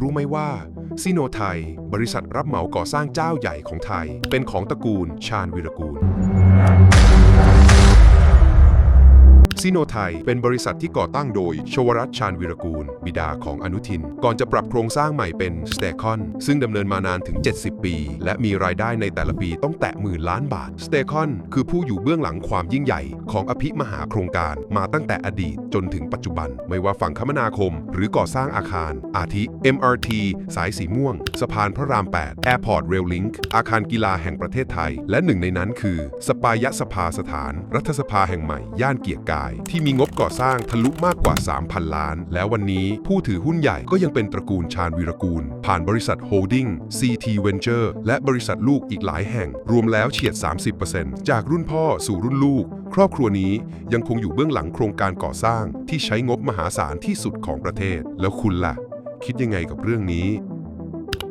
รู้ไหมว่าซิโนไทย บริษัทรับเหมาก่อสร้างเจ้าใหญ่ของไทย เป็นของตระกูลชาญวิรกูล ซิโนไทยเป็นบริษัทที่ก่อตั้งโดย ชวรัตชาญวิรกูล บิดาของอนุทิน ก่อนจะปรับโครงสร้างใหม่เป็นสเตคอนซึ่งดำเนินมานานถึง 70 ปี และมีรายได้ในแต่ละปีต้องแตะหมื่นล้านบาทสเตคอนคือผู้อยู่เบื้องหลังความยิ่งใหญ่ ของอภิมหาโครงการมาตั้งแต่อดีตจนถึงปัจจุบัน ไม่ว่าฝั่งคมนาคม หรือก่อสร้างอาคาร อาทิ MRT สายสีม่วง สะพานพระราม 8 Airport Rail Link อาคารกีฬาแห่งประเทศไทย และหนึ่งในนั้นคือ สปายะสภาสถาน รัฐสภาแห่งใหม่ ย่านเกียรติกายที่มีงบก่อสร้างทะลุมากกว่า 3,000 ล้าน แล้ววันนี้ผู้ถือหุ้นใหญ่ก็ยังเป็นตระกูลชาญวีรกูล ผ่านบริษัทโฮลดิ้ง CT Venture และบริษัทลูกอีกหลายแห่ง รวมแล้วเฉียด 30%จากรุ่นพ่อสู่รุ่นลูก ครอบครัวนี้ยังคงอยู่เบื้องหลังโครงการก่อสร้างที่ใช้งบมหาศาลที่สุดของประเทศ แล้วคุณล่ะ คิดยังไงกับเรื่องนี้